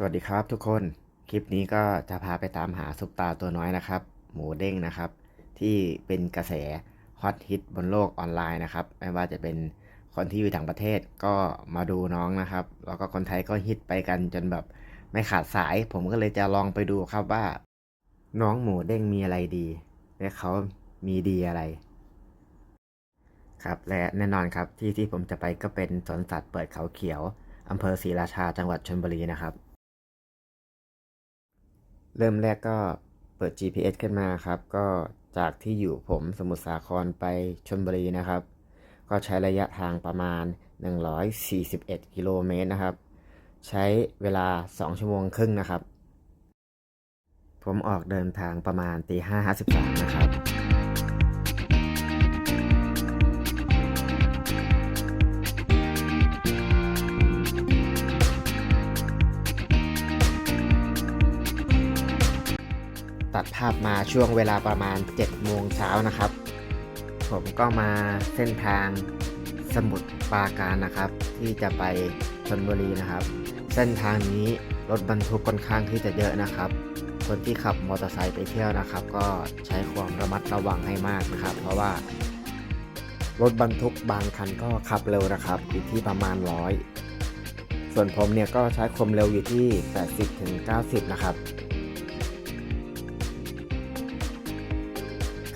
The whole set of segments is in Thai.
สวัสดีครับทุกคน คลิปนี้ก็จะพาไปตามหาซุปตาตัวน้อยนะครับ หมูเด้งนะครับ ที่เป็นกระแสฮอตฮิตบนโลกออนไลน์นะครับ ไม่ว่าจะเป็นคนที่อยู่ต่างประเทศก็มาดูน้องนะครับ แล้วก็คนไทยก็ฮิตไปกันจนแบบไม่ขาดสาย ผมก็เลยจะลองไปดูครับว่า น้องหมูเด้งมีอะไรดี และเขามีดีอะไร ครับและแน่นอนครับที่ที่ผมจะไปก็เป็นสวนสัตว์เปิดเขาเขียวอำเภอศรีราชาจังหวัดชลบุรีนะครับ เริ่มแรกก็เปิด GPS ขึ้นมาครับ ก็จากที่อยู่ผมสมุทรสาครไปชนบุรีนะครับ ก็ใช้ระยะทางประมาณ 141 กิโลเมตรนะครับ ใช้เวลา 2 ชั่วโมงครึ่งนะครับ ผมออกเดินทางประมาณตีห้าห้าสิบสามนะครับ ตัดภาพมาช่วงเวลาประมาณ7โมงเช้านะครับ ผมก็มาเส้นทางสมุทรปราการนะครับ ที่จะไปชนบุรีนะครับ เส้นทางนี้รถบรรทุกค่อนข้างที่จะเยอะนะครับ คนที่ขับมอเตอร์ไซค์ไปเที่ยวนะครับ ก็ใช้ความระมัดระวังให้มากนะครับ เพราะว่ารถบรรทุกบางคันก็ขับเร็วนะครับอยู่ที่ประมาณร้อยส่วนผมเนี่ยก็ใช้ความเร็วอยู่ที่ 80-90 นะครับ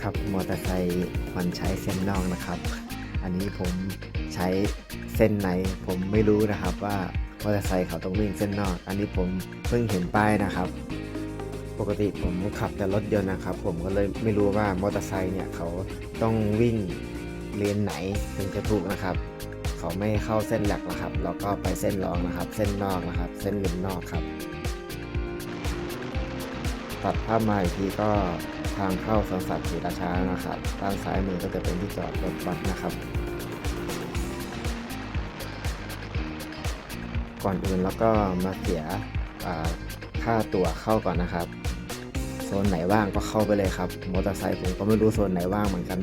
ครับมอเตอร์ไซค์มันใช้เส้นนอกนะครับ อันนี้ผมใช้เส้นไหนผมไม่รู้นะครับว่ามอเตอร์ไซค์เขาต้องวิ่งเส้นนอก อันนี้ผมเพิ่งเห็นป้ายนะครับ ปกติผมขับแต่รถยนต์นะครับ ผมก็เลยไม่รู้ว่ามอเตอร์ไซค์เนี่ยเขาต้องวิ่งเลนไหนถึงจะถูกนะครับ เขาไม่เข้าเส้นหลักนะครับ แล้วก็ไปเส้นรองนะครับ เส้นนอกนะครับ เส้นริมนอกครับตัดภาพมาอีกทีก็ ทางเข้าสวนสัตว์ศรีราชานะครับด้านซ้ายมือก็จะเป็นที่จอดรถบัสนะครับก่อนอื่นแล้วก็มาเสียค่าตั๋วเข้าก่อนนะครับ โซนไหนว่างก็เข้าไปเลยครับมอเตอร์ไซค์ผมก็ไม่รู้โซนไหนว่างเหมือนกัน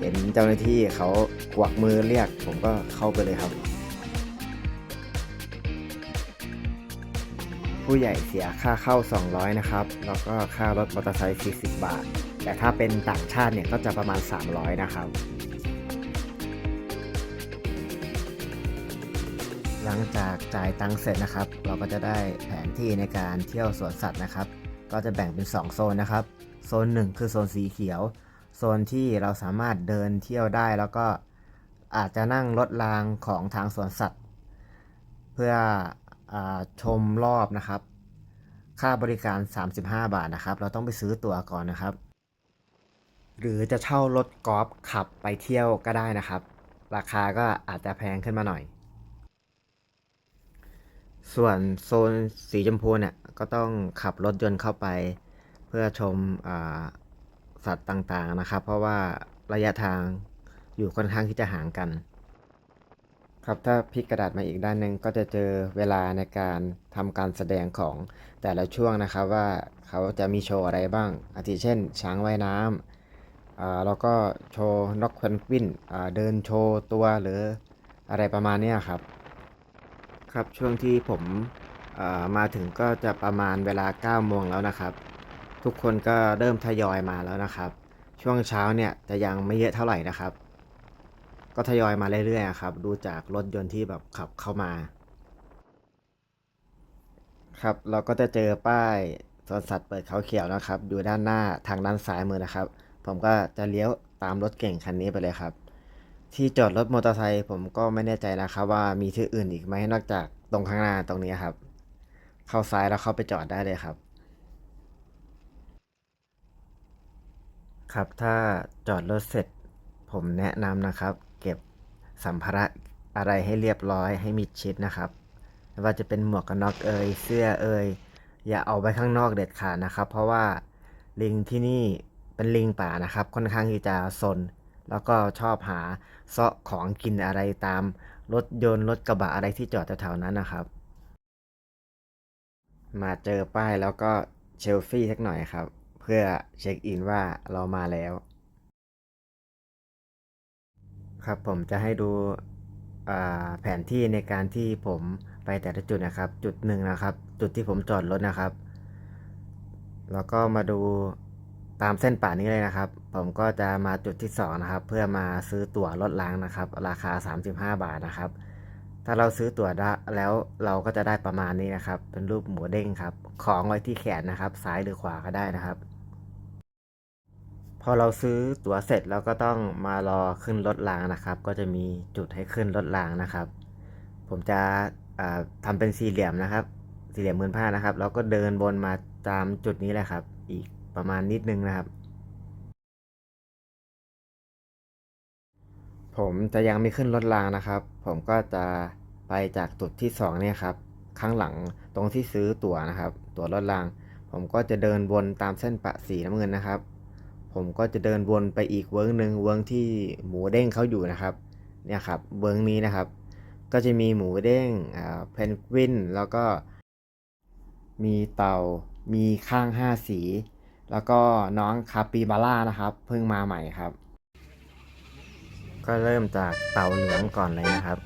เห็นเจ้าหน้าที่เขากวักมือเรียก ผมก็เข้าไปเลยครับ ผู้ใหญ่เสียค่าเข้า 200 นะครับ แล้วก็ค่ารถมอเตอร์ไซค์40 บาท แต่ถ้าเป็นต่างชาติเนี่ยก็จะประมาณ 300 นะครับ หลังจากจ่ายตังค์เสร็จนะครับ เราก็จะได้แผนที่ในการเที่ยวสวนสัตว์นะครับ ก็จะแบ่งเป็น 2 โซนนะครับ โซน 1 คือโซนสีเขียว โซนที่เราสามารถเดินเที่ยวได้แล้วก็อาจจะนั่งรถรางของทางสวนสัตว์ เพื่อ ชมรอบนะครับ ค่าบริการ 35 บาทนะครับ เราต้องไปซื้อตั๋วก่อนนะครับ หรือจะเช่ารถกอล์ฟขับไปเที่ยวก็ได้นะครับ ราคาก็อาจจะแพงขึ้นมาหน่อย ส่วนโซนสีชมพูเนี่ยก็ต้องขับรถยนต์เข้าไป เพื่อชมอสัตว์ต่างๆนะครับ เพราะว่าระยะทางอยู่ค่อนข้างที่จะห่างกัน ครับถ้าพลิกกระดาษมาอีกด้านหนึ่งก็จะเจอเวลาในการทำการแสดงของแต่ละช่วงนะครับว่าเขาจะมีโชว์อะไรบ้าง อาทิเช่น ช้างว่ายน้ำอ่าแล้วก็โชว์นกเพนกวินอ่าเดินโชว์ตัวหรืออะไรประมาณนี้ครับ ครับช่วงที่ผมอ่ามาถึงก็จะประมาณเวลา9โมงแล้วนะครับ ทุกคนก็เริ่มทยอยมาแล้วนะครับ ช่วงเช้าเนี่ยจะยังไม่เยอะเท่าไหร่นะครับ ก็ทยอยมาเรื่อยๆครับ ดูจากรถยนต์ที่แบบขับเข้ามา ครับ เราก็จะเจอป้ายสวนสัตว์เปิดเขาเขียวนะครับ อยู่ด้านหน้าทางด้านซ้ายมือนะครับ ผมก็จะเลี้ยวตามรถเก่งคันนี้ไปเลยครับ ที่จอดรถมอเตอร์ไซค์ผมก็ไม่แน่ใจนะครับ ว่ามีที่อื่นอีกไหมนอกจากตรงข้างหน้าตรงนี้ครับ เข้าซ้ายแล้วเข้าไปจอดได้เลยครับ ครับถ้าจอดรถเสร็จผมแนะนำนะครับเก็บ สัมภาระอะไรให้เรียบร้อยให้มิดชิดนะครับไม่ว่าจะเป็นหมวกกันน็อกเอยเสื้อเอยอย่าเอาไว้ข้างนอกเด็ดขาดนะครับ เพราะว่าลิงที่นี่เป็นลิงป่านะครับ ค่อนข้างที่จะซนแล้วก็ชอบหาเซาะของกินอะไรตามรถยนต์รถกระบะอะไรที่จอดแถวๆนั้นนะครับ มาเจอป้ายแล้วก็เชลฟี่สักหน่อยครับ เพื่อเช็คอินว่าเรามาแล้ว ครับผมจะให้ดูแผนที่ในการที่ผมไปแต่ละจุดนะครับ จุดหนึ่งนะครับ จุดที่ผมจอดรถนะครับ แล้วก็มาดูตามเส้นป่านี้เลยนะครับ ผมก็จะมาจุดที่สองนะครับ เพื่อมาซื้อตั๋วรถรางนะครับ ราคา 35 บาทนะครับ ถ้าเราซื้อตั๋วแล้วเราก็จะได้ประมาณนี้นะครับ เป็นรูปหมูเด้งครับ ของไว้ที่แขนนะครับ ซ้ายหรือขวาก็ได้นะครับ พอเราซื้อตั๋วเสร็จเราก็ต้องมารอขึ้นรถรางนะครับ ก็จะมีจุดให้ขึ้นรถรางนะครับ ผมจะอ่าทำเป็นสี่เหลี่ยมนะครับ สี่เหลี่ยมมืนผ้านะครับแล้วก็เดินบนมาตามจุดนี้แหละครับ อีกประมาณนิดนึงนะครับ ผมจะยังไม่ขึ้นรถรางนะครับ ผมก็จะไปจากจุดที่สองเนี่ยครับข้างหลังตรงที่ซื้อตั๋วนะครับ ตั๋วรถราง ผมก็จะเดินวนตามเส้นปะสีน้ำเงินนะครับ ผมก็จะเดินวนไปอีกเวิร์กหนึ่งเวิร์กที่หมูเด้งเขาอยู่นะครับ เนี่ยครับเวิร์กนี้นะครับ ก็จะมีหมูเด้งอ่าเพนกวินแล้วก็ มีเต่ามีข้างห้าสี แล้วก็น้องคาปิบาร่านะครับเพิ่งมาใหม่ครับ ก็เริ่มจากเต่าเหลืองก่อนเลยนะครับ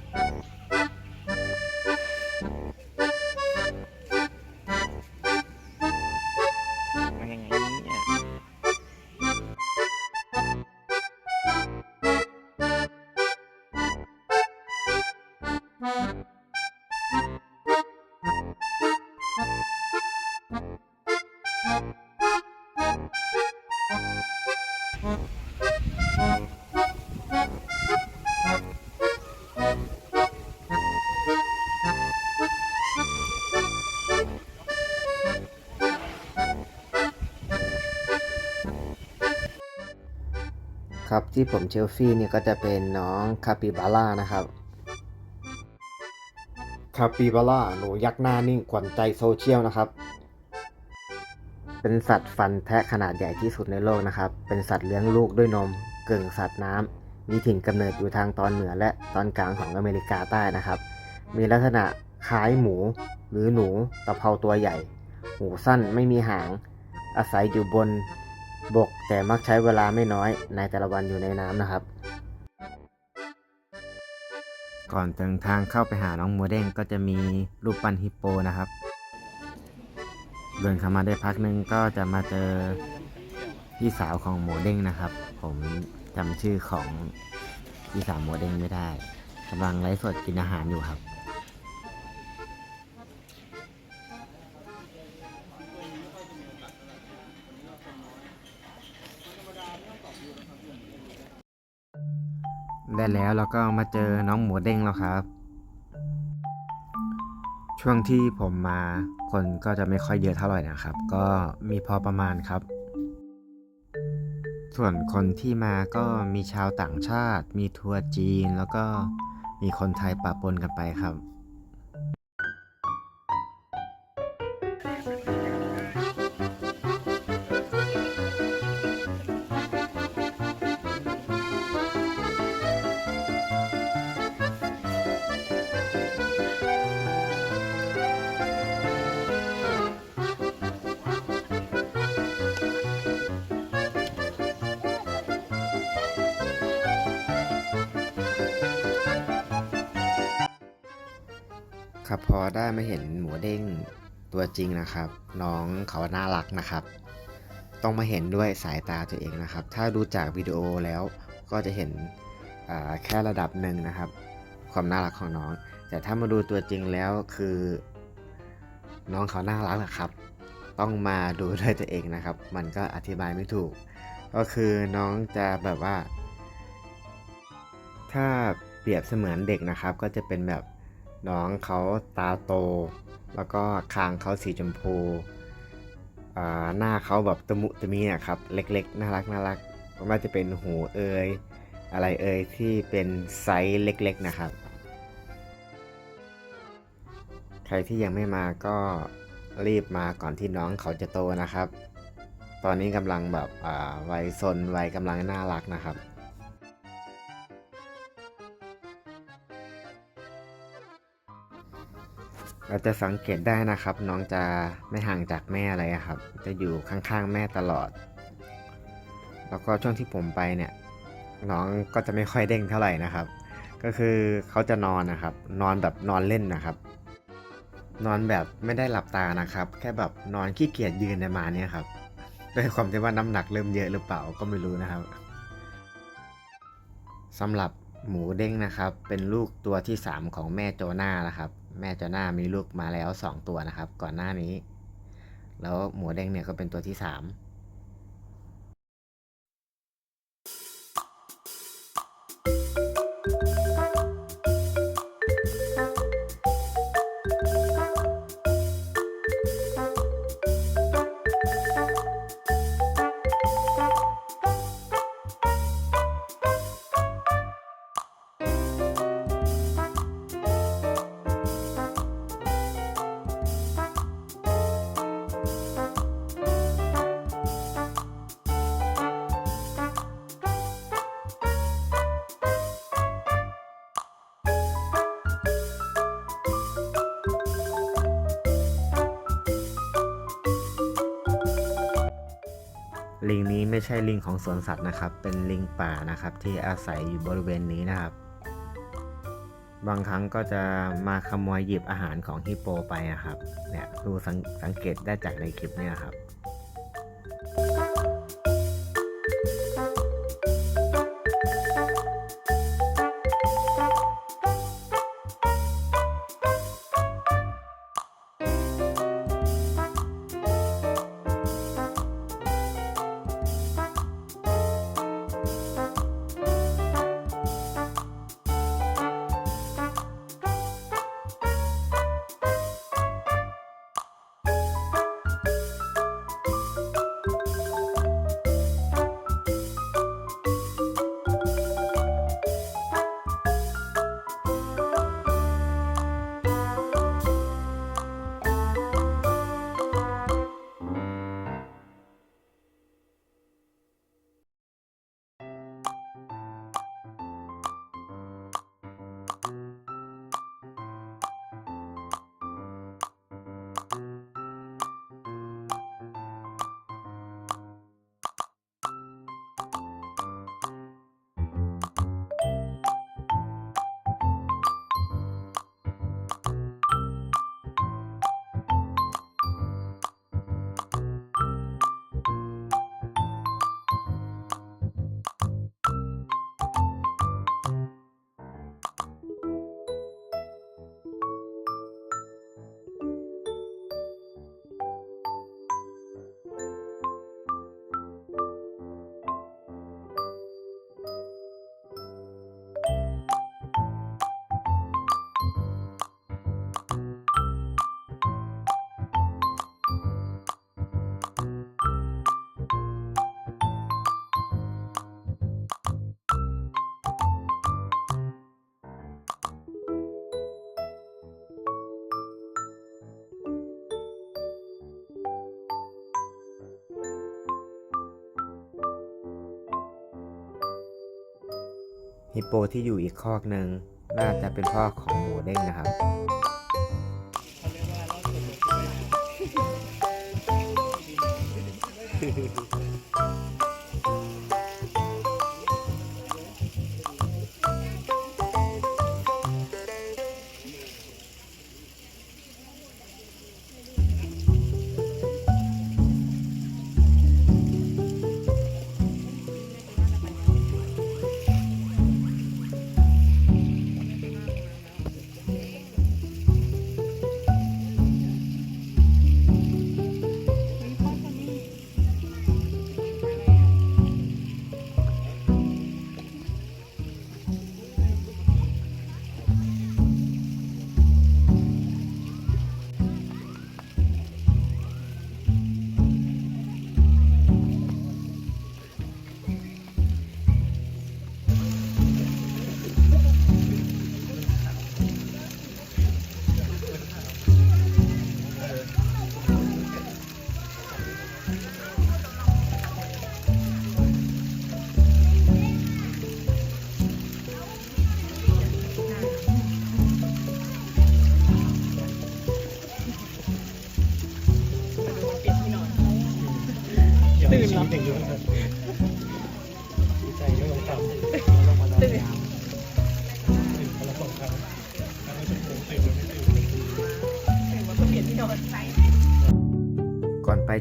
ครับที่ผมเชลฟี่เนี่ยก็จะเป็นน้องคาปิบาร่านะครับคาปิบาร่าหนูยักษ์หน้านิ่งขวัญใจโซเชียลนะครับ เป็นสัตว์ฟันแทะขนาดใหญ่ที่สุดในโลกนะครับ เป็นสัตว์เลี้ยงลูกด้วยนมกึ่งสัตว์น้ำมีถิ่นกำเนิดอยู่ทางตอนเหนือและตอนกลางของอเมริกาใต้นะครับ มีลักษณะคล้ายหมู หรือหนูตะเภาตัวใหญ่ หูสั้นไม่มีหาง อาศัยอยู่บน บกแต่มักใช้เวลาไม่น้อยในแต่ละวันอยู่ในน้ำนะครับ ก่อนเดินทางเข้าไปหาน้องหมูเด้งก็จะมีรูปปั้นฮิปโปนะครับ เดินเข้ามาได้พักหนึงก็จะมาเจอพี่สาวของหมูเด้งนะครับ ผมจำชื่อของพี่สาวหมูเด้งไม่ได้กำลังไลฟ์สดกินอาหารอยู่ครับ ได้แล้วเราก็มาเจอน้องหมูเด้งแล้วครับ ช่วงที่ผมมาคนก็จะไม่ค่อยเยอะเท่าไหร่นะครับ ก็มีพอประมาณครับ ส่วนคนที่มาก็มีชาวต่างชาติ มีทัวร์จีน แล้วก็มีคนไทยปะปนกันไปครับ ครับพอได้มาเห็นหมูเด้งตัวจริงนะครับ น้องเขาน่ารักนะครับ ต้องมาเห็นด้วยสายตาตัวเองนะครับ ถ้าดูจากวิดีโอแล้วก็จะเห็นแค่ระดับหนึ่งนะครับ ความน่ารักของน้อง แต่ถ้ามาดูตัวจริงแล้วคือ น้องเขาน่ารักนะครับ ต้องมาดูด้วยตัวเองนะครับ มันก็อธิบายไม่ถูก ก็คือน้องจะแบบว่า ถ้าเปรียบเสมือนเด็กนะครับ ก็จะเป็นแบบน้องเขาตาโต แล้วก็คางเขาสีชมพูอ่าหน้าเขาแบบตะมุตะมีนะครับ เล็กๆ น่ารักน่ารักไม่ว่าจะเป็นหูเอยอะไรเอยที่เป็นไซส์เล็กๆนะครับ ใครที่ยังไม่มาก็รีบมาก่อนที่น้องเขาจะโตนะครับ ตอนนี้กำลังแบบอ่าวัยซนวัยกำลังน่ารักนะครับเราจะสังเกตได้นะครับ น้องจะไม่ห่างจากแม่เลยอะครับ จะอยู่ข้างๆแม่ตลอด แล้วก็ช่วงที่ผมไปเนี่ย น้องก็จะไม่ค่อยเด้งเท่าไหร่นะครับ ก็คือเขาจะนอนนะครับ นอนแบบนอนเล่นนะครับ นอนแบบไม่ได้หลับตานะครับ แค่แบบนอนขี้เกียจยืนในมาเนี่ยครับด้วยความที่ว่าน้ำหนักเริ่มเยอะหรือเปล่าก็ไม่รู้นะครับสำหรับหมูเด้งนะครับ เป็นลูกตัวที่ 3 ของแม่โจนานะครับ แม่โจนามีลูกมาแล้ว 2 ตัวนะครับ ก่อนหน้านี้ แล้วหมูเด้งเนี่ยก็เป็นตัวที่ 3 ลิงนี้ไม่ใช่ลิงของสวนสัตว์นะครับ เป็นลิงป่านะครับ ที่อาศัยอยู่บริเวณนี้นะครับ บางครั้งก็จะมาขโมยหยิบอาหารของฮิปโปไปนะครับ เนี่ยดูสังสังเกตได้จากในคลิปเนี่ยครับ ฮิปโปที่อยู่อีกคอกหนึ่งน่าจะเป็นพ่อของหมูเด้งนะครับตื่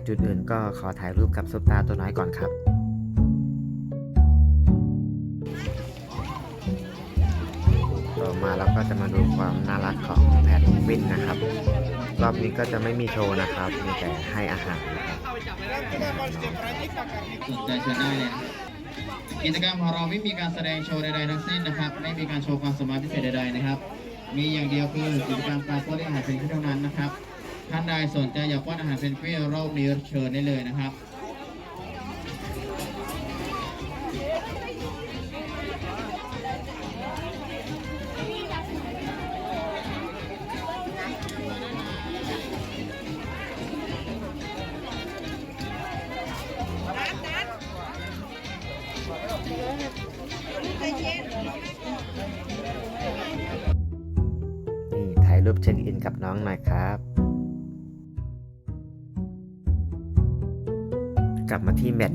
จุดอื่นก็ขอถ่ายรูปกับซุปตาตัวน้อยก่อนครับต่อมาเราก็จะมาดูความน่ารักของแพนวินนะครับ รอบนี้ก็จะไม่มีโชว์นะครับ มีแต่ให้อาหารนะครับสนใจเชิญได้เลยกิจกรรมของเราไม่มีการแสดงโชว์ใดๆทั้งสิ้นนะครับ ไม่มีการโชว์ความสามารถพิเศษใดๆนะครับ มีอย่างเดียวคือกิจกรรมการป้อนอาหารเป็นเท่านั้นนะครับ ท่านใดสนใจอยากป้อนอาหารเพนเพื่อรอบนี้เชิญได้เลยนะครับ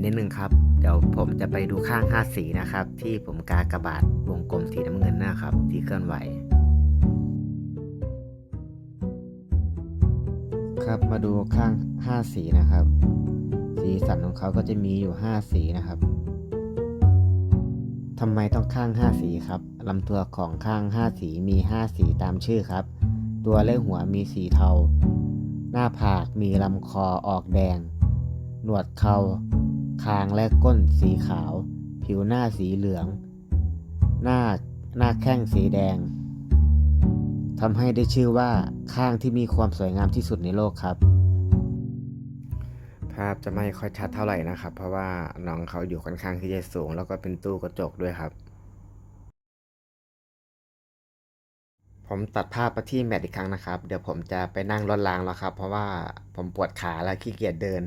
นิดนึงครับ เดี๋ยวผมจะไปดูข้าง 5 สีนะครับ ที่ผมกากระบาดวงกลมสีน้ำเงินนะครับ ที่เคลื่อนไหว ครับมาดูข้าง 5 สีนะครับ สีสันของเขาก็จะมีอยู่ 5 สีนะครับทำไมต้องข้าง 5 สีครับลำตัวของข้าง 5 สีมี 5 สีตามชื่อครับ ตัวและหัวมีสีเทา หน้าผากมีลำคอออกแดง หนวดเขา คางและก้นสีขาว ผิวหน้าสีเหลือง หน้าหน้าแข้งสีแดงทำให้ได้ชื่อว่าข้างที่มีความสวยงามที่สุดในโลกครับ ภาพจะไม่ค่อยชัดเท่าไหร่นะครับ เพราะว่าน้องเขาอยู่ค่อนข้างที่จะสูง แล้วก็เป็นตู้กระจกด้วยครับ ผมตัดภาพไปที่แมทอีกครั้งนะครับ เดี๋ยวผมจะไปนั่งรถรางแล้วครับ เพราะว่าผมปวดขาและขี้เกียจเดิน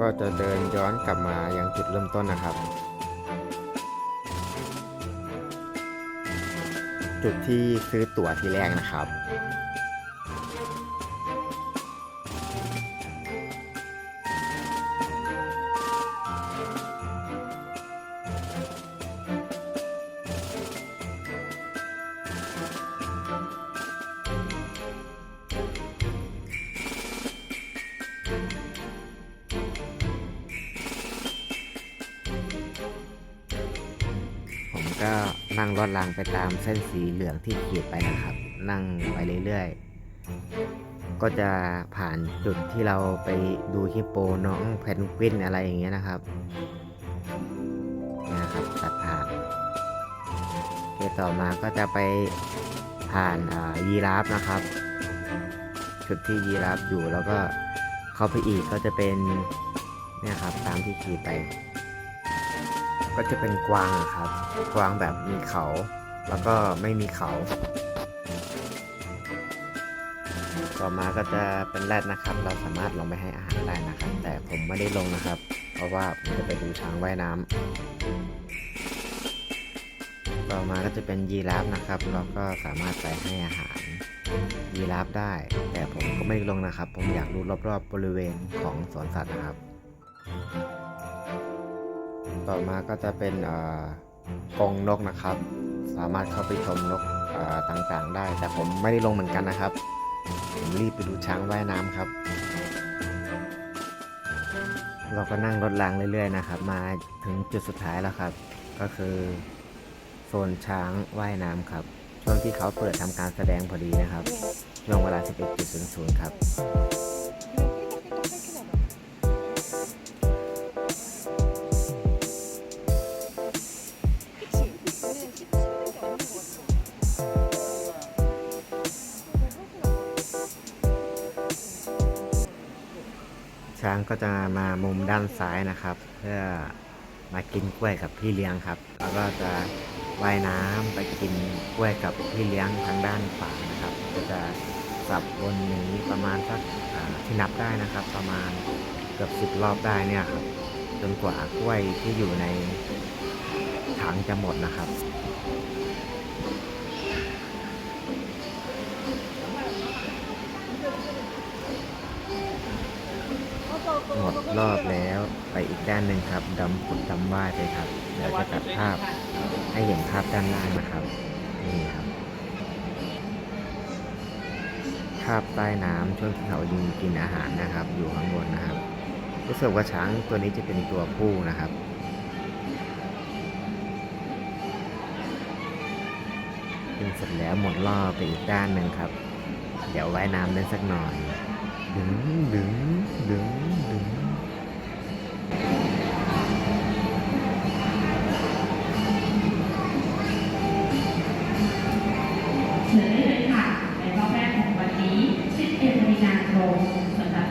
ก็จะเดินย้อนกลับมายังจุดเริ่มต้นนะครับ จุดที่ซื้อตั๋วที่แรกนะครับ ก็นั่งรถรางไปตามเส้นสีเหลืองที่ขีดไปนะครับ นั่งไปเรื่อยๆ ก็จะผ่านจุดที่เราไปดูฮิปโปน้องแพนกวินอะไรอย่างเงี้ยนะครับนะครับตัดผ่านโอเคต่อมาก็จะไปผ่านยีราฟนะครับ จุดที่ยีราฟอยู่แล้วก็เข้าไปอีกก็จะเป็นเนี่ยครับตามที่ขีดไป ก็จะเป็นกวางครับ กวางแบบมีเขา แล้วก็ไม่มีเขา ต่อมาก็จะเป็นแรดนะครับ เราสามารถลงไปให้อาหารได้นะครับ แต่ผมไม่ได้ลงนะครับ เพราะว่าผมจะไปดูช้างว่ายน้ำต่อมาก็จะเป็นยีราฟนะครับ เราก็สามารถไปให้อาหารยีราฟได้ แต่ผมก็ไม่ลงนะครับ ผมอยากดูรอบๆบริเวณของสวนสัตว์นะครับ ต่อมาก็จะเป็นเอ่อกรงนกนะครับ สามารถเข้าไปชมนกต่างๆ ได้ แต่ผมไม่ได้ลงเหมือนกันนะครับ ผมรีบไปดูช้างว่ายน้ำครับ เราก็นั่งรถรางเรื่อยๆนะครับ มาถึงจุดสุดท้ายแล้วครับ ก็คือโซนช้างว่ายน้ำครับ ช่วงที่เขาเปิดทำการแสดงพอดีนะครับ ช่วงเวลา 11.00 ครับ ช้างก็จะมามุมด้านซ้ายนะครับ เพื่อมากินกล้วยกับพี่เลี้ยงครับ แล้วก็จะว่ายน้ำไปกินกล้วยกับพี่เลี้ยงทางด้านขวานะครับ ก็จะสับวนนี้ประมาณสักที่นับได้นะครับ ประมาณเกือบสิบรอบได้เนี่ยครับจนกว่ากล้วยที่อยู่ในถังจะหมดนะครับ ดรอบแล้วไปอีกด้านหนึ่งครับดำผุดดำว่ายไปครับเดี๋ยวจะตัดภาพให้เห็นภาพด้านล่างนะครับนี่ครับ ภาพใต้น้ำช่วงที่เขายืนกินอาหารนะครับ อยู่ข้างบนนะครับรู้สึกว่าช้างตัวนี้จะเป็นตัวผู้นะครับกินเสร็จแล้วหมดรอบไปอีกด้านหนึ่งครับ เดี๋ยวว่ายน้ำเล่นสักหน่อยดึงดึงดึงดึง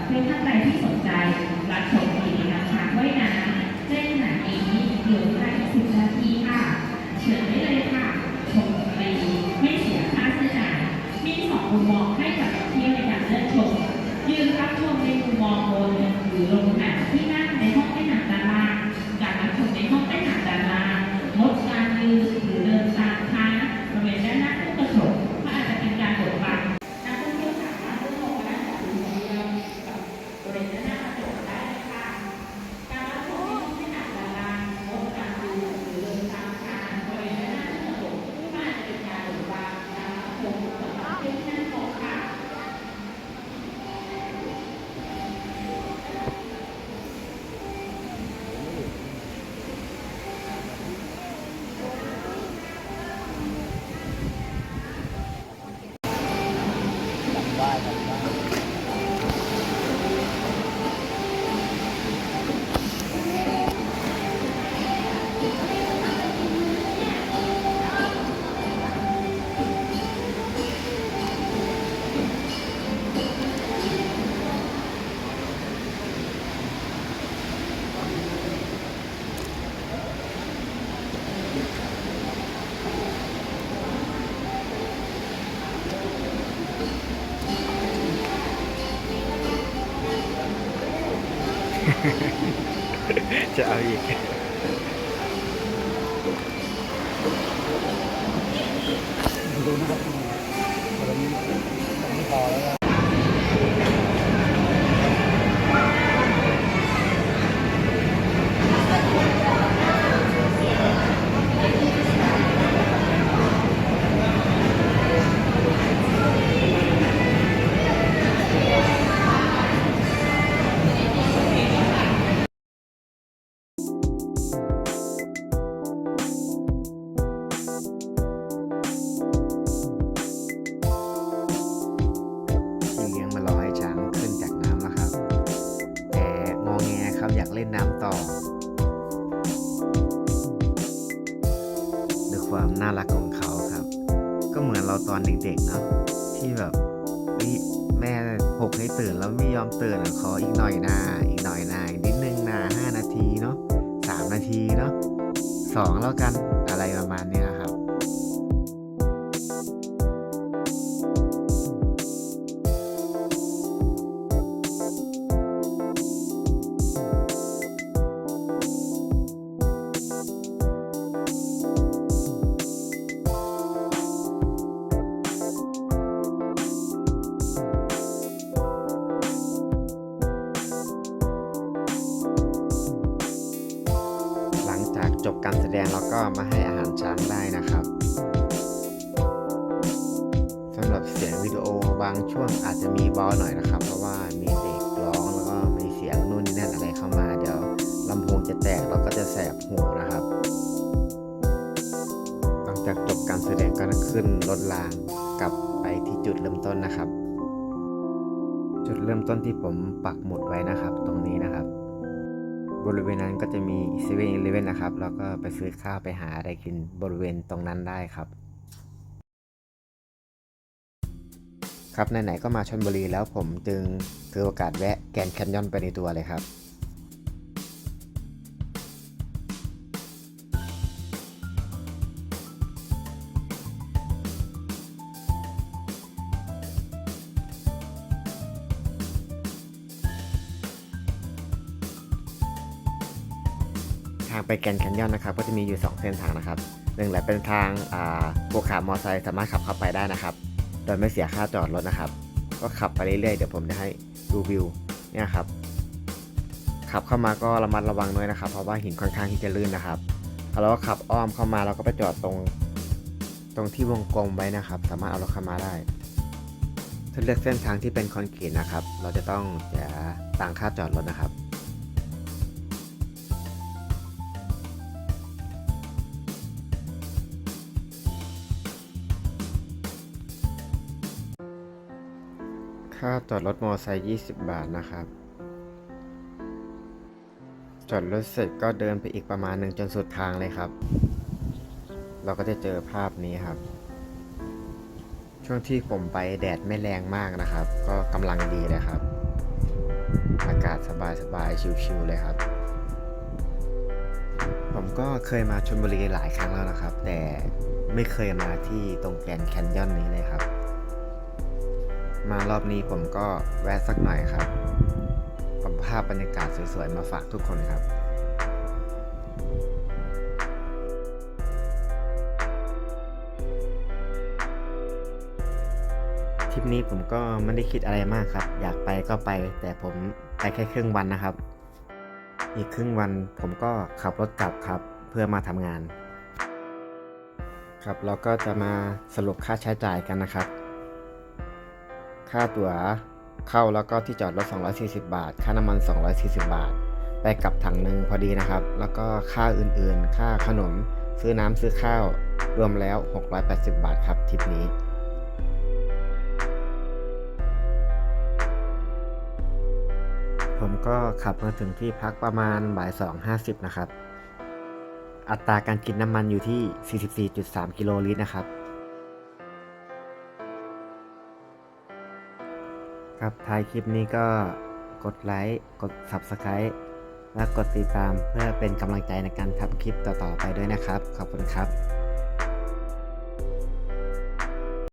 สำหรับเพื่อนท่านใดที่ส จะเเล่นน้ำต่อด้วยความน่ารักของเขาครับ ก็เหมือนเราตอนเด็กๆเนาะที่แบบแม่หกให้ตื่นแล้วไม่ยอมตื่นขออีกหน่อยนาอีกหน่อยนาอีกนิดนึงนาห้านาทีเนาะสามนาทีเนาะสองแล้วกัน จบการแสดงเราก็มาให้อาหารช้างได้นะครับสำหรับเสียงวิดีโอบางช่วงอาจจะมีเบาหน่อยนะครับ เพราะว่ามีเด็กร้องแล้วก็มีเสียงนู่นนี่นั่นอะไรเข้ามาเดี๋ยวลำโพงจะแตกแล้วก็จะแสบหูนะครับ หลังจากจบการแสดงก็ขึ้นรถรางกลับไปที่จุดเริ่มต้นนะครับ จุดเริ่มต้นที่ผมปักหมุดไว้นะครับ ตรงนี้นะครับ บริเวณนั้นก็จะมีเซเว่นอีเลฟเว่นนะครับ แล้วก็ไปซื้อข้าวไปหาอะไรกินบริเวณตรงนั้นได้ครับ ครับไหนๆก็มาชนบุรีแล้วผมจึงถือโอกาสแวะแกนแคนยอนไปในตัวเลยครับางไปแกนแคนยอนนะครับ ก็จะมีอยู่ 2 เส้นทางนะครับหนึ่งแหละเป็นทางผู้ขับมอเตอร์ไซค์สามารถขับเข้าไปได้นะครับ โดยไม่เสียค่าจอดรถนะครับ ก็ขับไปเรื่อยๆ เดี๋ยวผมจะให้ดูวิวเนี่ยครับ ขับเข้ามาก็ระมัดระวังด้วยนะครับ เพราะว่าหินค่อนข้างที่จะลื่นนะครับแล้วก็ขับอ้อมเข้ามาเราก็ไปจอดตรง ตรงที่วงกลมไว้นะครับ สามารถเอารถเข้ามาได้ถ้าเลือกเส้นทางที่เป็นคอนกรีตนะครับ เราจะต้องเสียต่างค่าจอดรถนะครับ ค่าจอดรถมอเตอร์ไซค์20 บาทนะครับ จอดรถเสร็จก็เดินไปอีกประมาณหนึ่งจนสุดทางเลยครับ เราก็จะเจอภาพนี้ครับ ช่วงที่ผมไปแดดไม่แรงมากนะครับ ก็กำลังดีเลยครับ อากาศสบายๆชิวๆเลยครับ ผมก็เคยมาชลบุรีหลายครั้งแล้วนะครับ แต่ไม่เคยมาที่ตรงแกนแคนยอนนี้เลยครับ มารอบนี้ผมก็แวะสักหน่อยครับเอาภาพบรรยากาศสวยๆ มาฝากทุกคนครับทริปนี้ผมก็ไม่ได้คิดอะไรมากครับ อยากไปก็ไป แต่ผมไปแค่ครึ่งวันนะครับ อีกครึ่งวันผมก็ขับรถกลับครับ เพื่อมาทำงาน ครับเราก็จะมาสรุปค่าใช้จ่ายกันนะครับ ค่าตั๋วเข้าแล้วก็ที่จอดรถ 240 บาท ค่าน้ำมัน 240 บาท ไปกลับถังหนึ่งพอดีนะครับ แล้วก็ค่าอื่นๆ ค่าขนม ซื้อน้ำซื้อข้าว รวมแล้ว 680 บาทครับทริปนี้ผมก็ขับมาถึงที่พักประมาณบ่าย2.50นะครับ อัตราการกินน้ำมันอยู่ที่ 44.3 กิโลลิตรนะครับ ครับท้ายคลิปนี้ก็กดไลค์ กด Subscribe และกดติดตามเพื่อเป็นกำลังใจในการทำคลิปต่อๆไปด้วยนะครับ ขอบคุณครับ